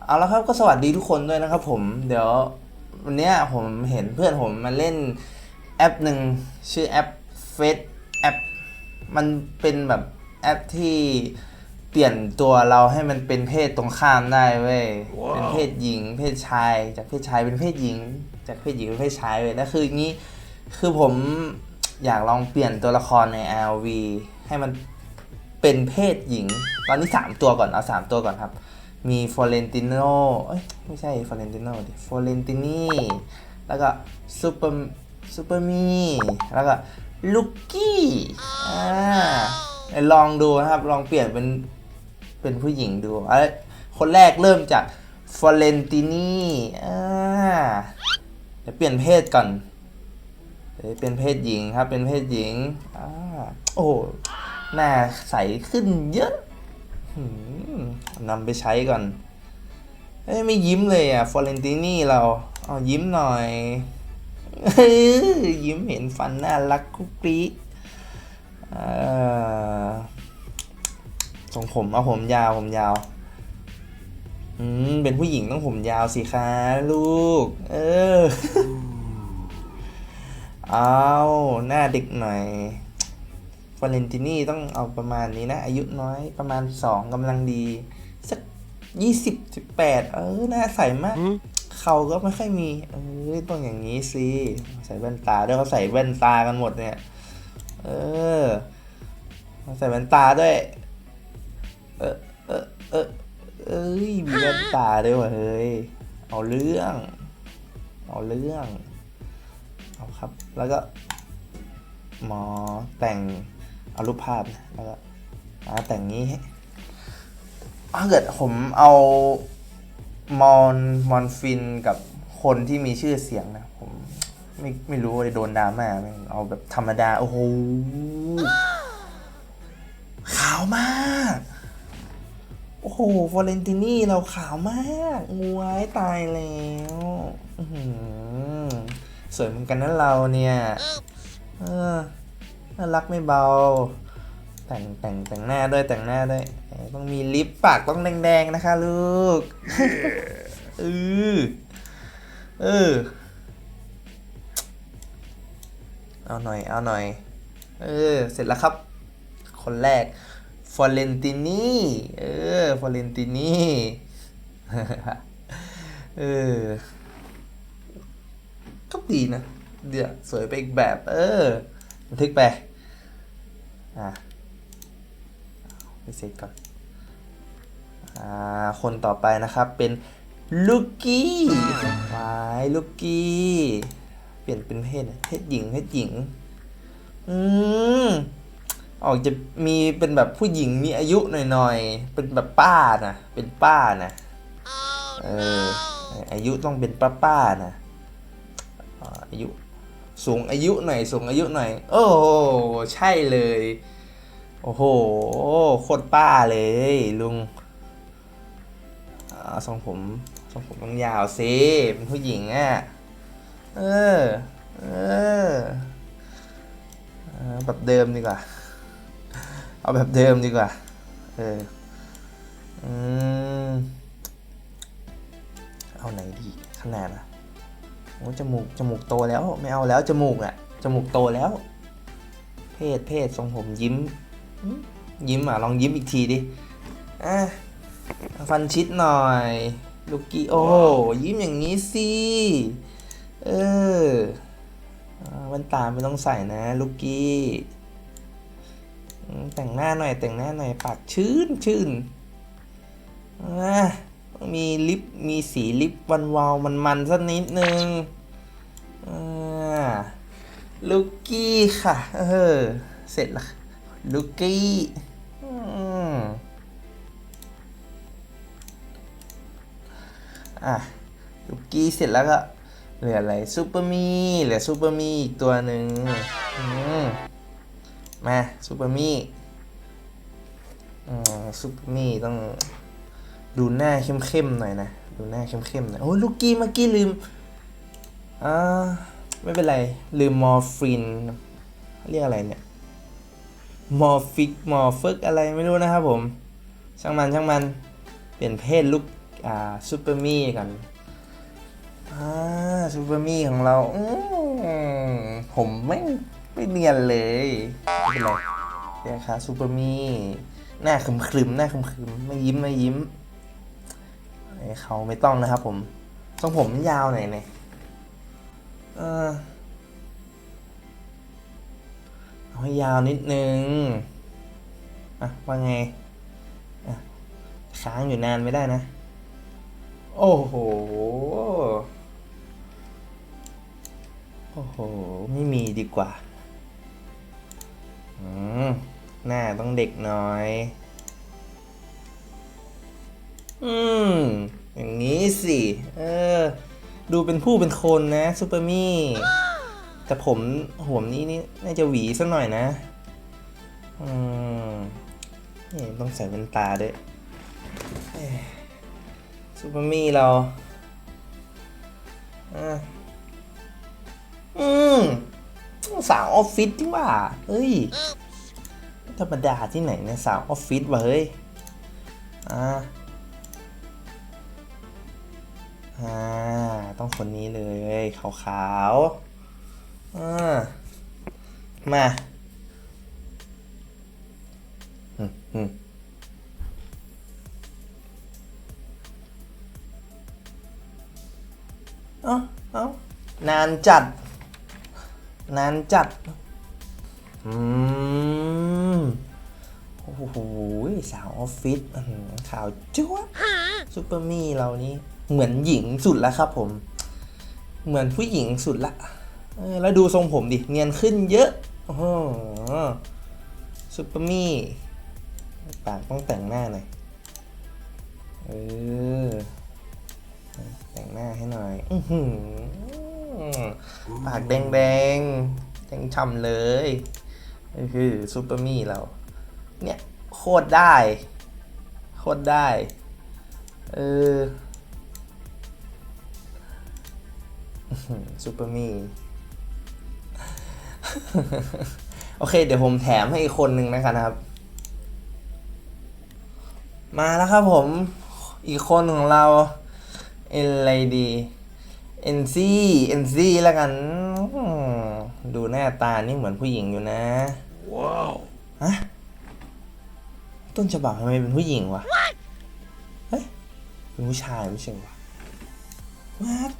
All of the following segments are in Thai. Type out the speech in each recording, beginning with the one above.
เอาละครับก็สวัสดีทุกคนด้วยนะครับผมเดี๋ยววันเนี้ยผมเห็นเพื่อนผมมาเล่นแอปหนึ่งชื่อแอปเฟซแอปมันเป็นแบบแอปที่เปลี่ยนตัวเราให้มันเป็นเพศตรงข้ามได้เว้ยเป็นเพศหญิง เพศชาย จากเพศชายเป็นเพศหญิง จากเพศหญิงเป็นเพศชายเว้ยแล้วคืออย่างนี้คือผมอยากลองเปลี่ยนตัวละครใน RV ให้มันเป็นเพศหญิง ตอนนี้ 3 ตัวก่อนเอา 3 ตัวก่อนครับ มีฟอเรนติโนเอ้ยไม่ใช่ฟอเรนติโนดิฟอเรนตินีแล้วก็ซูเปอร์ซูเปอร์มีแล้วก็ลูกกี้อ่าลองดูนะครับลองเปลี่ยนเป็นเป็นผู้หญิงดูอะคนแรกเริ่มจากฟอเรนตินีอ่าเดี๋ยวเปลี่ยนเพศก่อนเอ้ยเป็นเพศหญิงครับเป็นเพศหญิงอ่าโอ้หน้าใสขึ้นเยอะ นำไปใช้ก่อน เอ้ยไม่ยิ้มเลยอะฟอเรนตินี่เรา เอายิ้มหน่อยยิ้มเห็นฟันน่ารักคุกกรี๊ดเอ่อทรงผมเอาผมยาวผมยาว อืม เป็นผู้หญิงต้องผมยาวสิคะลูก เออ เอาหน้าเด็กหน่อย ฟอเรนตินี่ต้องเอาประมาณนี้นะ อายุน้อยประมาณสองกำลังดี สักยี่สิบสิบแปดเออหน้าใสมาก เขาก็ไม่ค่อยมี เออต้องอย่างนี้สิใส่แว่นตาด้วยเขาใส่แว่นตากันหมดเนี่ย เออใส่แว่นตาด้วย เออเออเออเอ้ยมีแว่นตาด้วยว่ะเฮ้ยเอาเรื่อง เอาเรื่อง เอาครับ แล้วก็หมอแต่ง เอารูปภาพนะแล้วก็อ่าแต่งนี้ถ้าเกิดผมเอามอนมอนฟินกับคนที่มีชื่อเสียงนะผมไม่ไม่รู้ว่าจะโดนดราม่าไหมเอาแบบธรรมดา โอ้โหขาวมาก โอ้โหฟอเรนตินี่เราขาวมากงวยตายแล้วสวยเหมือนกันนะเราเนี่ย เออ น่ารักไม่เบา แต่งแต่งแต่งหน้าด้วยแต่งหน้าด้วยเอ่อต้องมีลิปปากต้องแดงๆนะคะลูกเออเออเอาหน่อย เอาหน่อย เออ เสร็จแล้วครับ คนแรกฟอเรนตินีเออฟอเรนตินีเออ ก็ดีนะ เดี๋ยวสวยไปอีกแบบ เออ บันทึกไปอะไปเสร็จก่อนอ่าคนต่อไปนะครับเป็นลูกกี้วายลูกกี้เปลี่ยนเป็นเพศนะเพศหญิงเพศหญิงอืมออกจะมีเป็นแบบผู้หญิงมีอายุหน่อยๆ เป็นแบบป้านะเป็นป้านะเอออายุต้องเป็นป้าป้าๆนะอายุ สูงอายุหน่อยสูงอายุหน่อย โอ้โหใช่เลย โอ้โหโคตรป้าเลยลุงทรงผมทรงผมต้องยาวสิเป็นผู้หญิงอะเออเออแบบเดิมดีกว่า เอาแบบเดิมดีกว่า เอออืมเอาไหนดีขนาดอะ อ้จมูกจมูกโตแล้วไม่เอาแล้วจมูกอะจมูกโตแล้ว เพศเพศทรงผมยิ้ม ยิ้มอะลองยิ้มอีกทีดิอะฟันชิดหน่อย ลูกกี้โอ้ยิ้มอย่างนี้สิเออว่นตาไม่ต้องใส่นะ ลูกกี้แต่งหน้าหน่อยแต่งหน้าหน่อยปากชื่นชื่นอะ มีลิปมีสีลิปวันวาวมันมันสักนิดนึงลูกกี้ค่ะ เออ เสร็จละลูกกี้อืมอะลูกกี้เสร็จแล้วก็เหลืออะไรซูเปอร์มีเหลือซูเปอร์มีอีกตัวหนึ่งมมาซูเปอร์มีอืมซูเปอร์มีต้อง ดูหน้าเข้มๆหน่อยนะ ดูหน้าเข้มๆหน่อย โอ้ลูกกี้เมื่อกี้ลืม อ่า ไม่เป็นไร ลืมมอร์ฟิน เรียกอะไรเนี่ย มอร์ฟิก มอร์ฟิกอะไรไม่รู้นะครับผม ช่างมันช่างมัน เปลี่ยนเพศลูก อ่าซูเปอร์มี่กัน อ่าซูเปอร์มี่ของเรา อืมผมไม่ไม่เนียนเลยไม่เป็นไรเดี๋ยวค่ะซูเปอร์มี่หน้าขึมขึมๆหน้าขึมขึมๆไม่ยิ้มไม่ยิ้ม เขาไม่ต้องนะครับผมทรงผมยาวหน่อยเนี่ยเออเอาให้ยาวนิดนึง อะ ว่าไง อะ ค้างอยู่นานไม่ได้นะ โอ้โห โอ้โห ไม่มีดีกว่า อืม หน้าต้องเด็กน่อย อืม อย่างนี้สิ เออ ดูเป็นผู้เป็นคนนะซูเปอร์มี่ แต่ผมผมนี่นี่น่าจะหวีสักหน่อยนะ อืมนี่ต้องใส่แว่นตาด้วยซูเปอร์มี่เราอะอืมสาวออฟฟิศที่ว่า เฮ้ย ธรรมดาที่ไหนเนี่ยสาวออฟฟิศวะเฮ้ย อ่า อ่า ต้องคนนี้เลยขาวๆอ่ามาอืมอืมเอ้าเอ้านานจัด นานจัด อืม โอ้โห สาวออฟฟิศอื้อหือขาวจ้วะ ซูเปอร์มี่เรานี่เหมือนหญิงสุดแล้วครับผม เหมือนผู้หญิงสุดละแล้วดูทรงผมดิ เนียนขึ้นเยอะโอ้โหซูเปอร์มี่ปากต้องแต่งหน้าหน่อย เออ แต่งหน้าให้หน่อยอื้อหือปากแดงแดงแดงฉ่ำเลยนี่คือซูเปอร์มี่เรา เนี่ย โคตรได้ โคตรได้ เอออื้อหือซูเปอร์มี่โอเค เดี๋ยวผมแถมให้อีกคนหนึ่งนะครับ มาแล้วครับผม อีกคนของเราเอ็นอะไรดีเอ็นซี่เอ็นซี่แล้วกันอืมดูหน้าตานี่เหมือนผู้หญิงอยู่นะ ว้าว ฮะ ต้นฉบับทำไมเป็นผู้หญิงวะเฮ้ย เป็นผู้ชายไม่ใช่วะวัด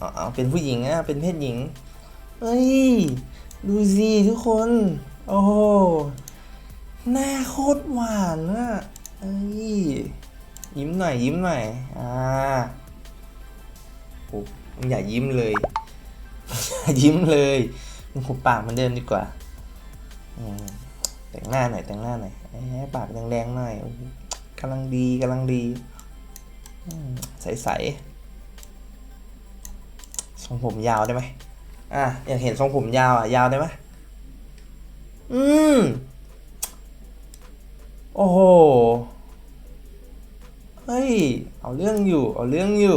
อ๋อเอาเป็นผู้หญิงอะเป็นเพศหญิงเฮ้ย ดูสิทุกคน โอ้โหหน้าโคตรหวานอะเอ้ย ยิ้มหน่อยยิ้มหน่อย อ่าโอ้อย่ายิ้มเลยอย่ายิ้มเลยมึงหุบปากมือนเดิมดีกว่าแต่งหน้าหน่อยแต่งหน้าหน่อยแหมปากแดงๆหน่อยกำลังดีกำลังดี ใสๆทรงผมยาวได้ไหมอะอยากเห็นทรงผมยาวอะยาวได้ไหมอืมโอ้โหเฮ้ย เอาเรื่องอยู่ เอาเรื่องอยู่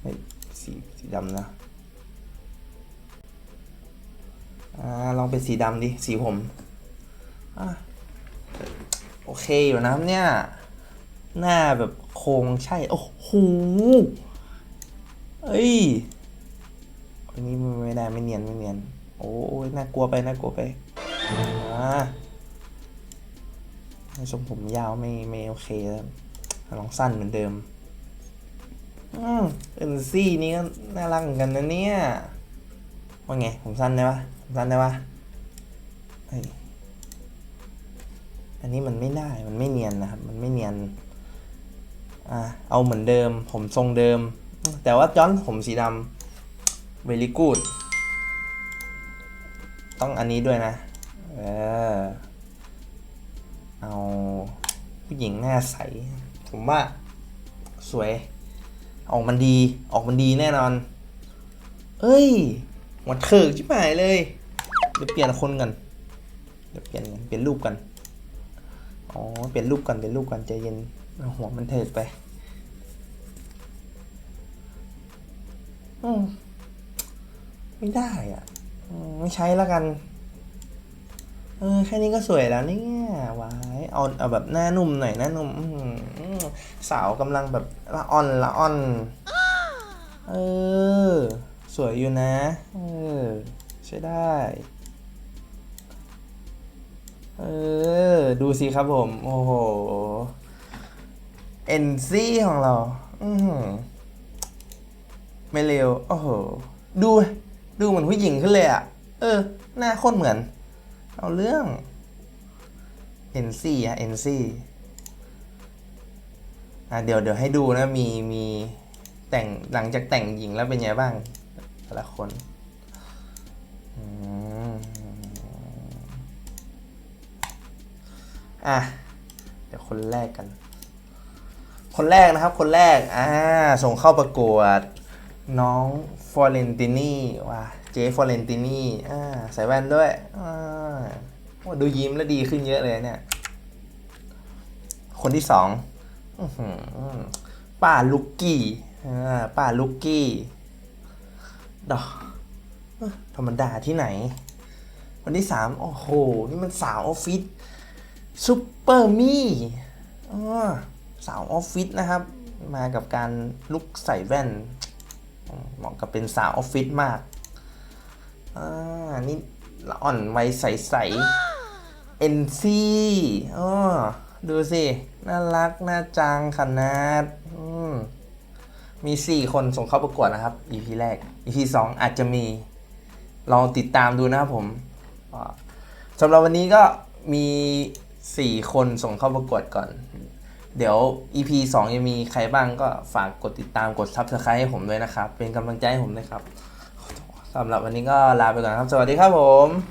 เฮ้ยสีสีดำนะ อ่า ลองเป็นสีดำดิ สีผม อะ โอเคอยู่นะเนี่ย หน้าแบบโครงใช่ โอ้โหเอ้ยอันนี้ไม่ได้ไม่เนียนไม่เนียน โอ้ยน่ากลัวไปน่ากลัวไปอ่าทรงผมยาวไม่ไม่โอเคแล้วลองสั้นเหมือนเดิม อืมเอ็นซี่นี่ก็น่ารักเหมือนกันนะเนี่ย ว่าไง ผมสั้นได้ปะผมสั้นได้ปะอันนี้มันไม่ได้ มันไม่เนียนนะครับ มันไม่เนียน อะเอาเหมือนเดิม ผมทรงเดิม แต่ว่าย้อนผมสีดำ very good ต้องอันนี้ด้วยนะ เออ เอา ผู้หญิงหน้าใส ผมว่า สวย ออกมันดี ออกมันดีแน่นอน เอ้ยหมดเถิกชิบหายเลย เดี๋ยวเปลี่ยนคนกัน เดี๋ยวเปลี่ยนเปลี่ยนรูปกัน อ๋อ เปลี่ยนรูปกัน เปลี่ยนรูปกันใจเย็น เอาหัวมันเถิกไปอืมไม่ได้อะไม่ใช้แล้วกัน เออแค่นี้ก็สวยแล้วเนี่ยไว้เอาเอาแบบหน้านุ่มหน่อยหน้านุ่มสาวกำลังแบบละอ่อนละอ่อน เออ สวยอยู่นะ เออ ใช้ได้ เออ ดูสิครับผม โอ้โห เอ็นซี่ของเรา อืไม่เร็ว โอ้โห ดู ดูเหมือนผู้หญิงขึ้นเลยอะ่ะ เออ หน้าโคตรเหมือน เอาเรื่อง NC อะ NC อะเดี๋ยวเดี๋ยวให้ดูนะ มีมีแต่งหลังจากแต่งหญิงแล้วเป็นไงบ้าง แต่ละคนอืมอะ เดี๋ยวคนแรกกัน คนแรกนะครับ คนแรก อ่า ส่งเข้าประกวด น้องฟอเรนตินีว่ะเจฟอเรนตินีอ่าใส่แว่นด้วย อ่าดูยิ้มแล้วดีขึ้นเยอะเลยเนี่ย คนที่สองป้าลุกกี้อ่าป้าลุกกี้ดอกธรรมดาที่ไหนคนที่สามโอ้โห นี่มันสาวออฟฟิศซุปเปอร์มี่อ่า สาวออฟฟิศนะครับ มากับการลุกใส่แว่นเหมาะกับเป็นสาวออฟฟิศมากอ่านี่ละอ่อนวัยใสเอ็นซี่อ๋อดูสิ น่ารัก น่าจังขนาดมมี 4 คนส่งเข้าประกวดนะครับ EP แรก EP 2 อาจจะมี ลองติดตามดูนะครับผมสำหรับวันนี้ก็มี 4 คนส่งเข้าประกวดก่อน เดี๋ยว EP 2ยังมีใครบ้างก็ฝากกดติดตามกด Subscribe ให้ผมด้วยนะครับ เป็นกำลังใจให้ผมด้วยครับสำหรับวันนี้ก็ลาไปก่อนครับ สวัสดีครับผม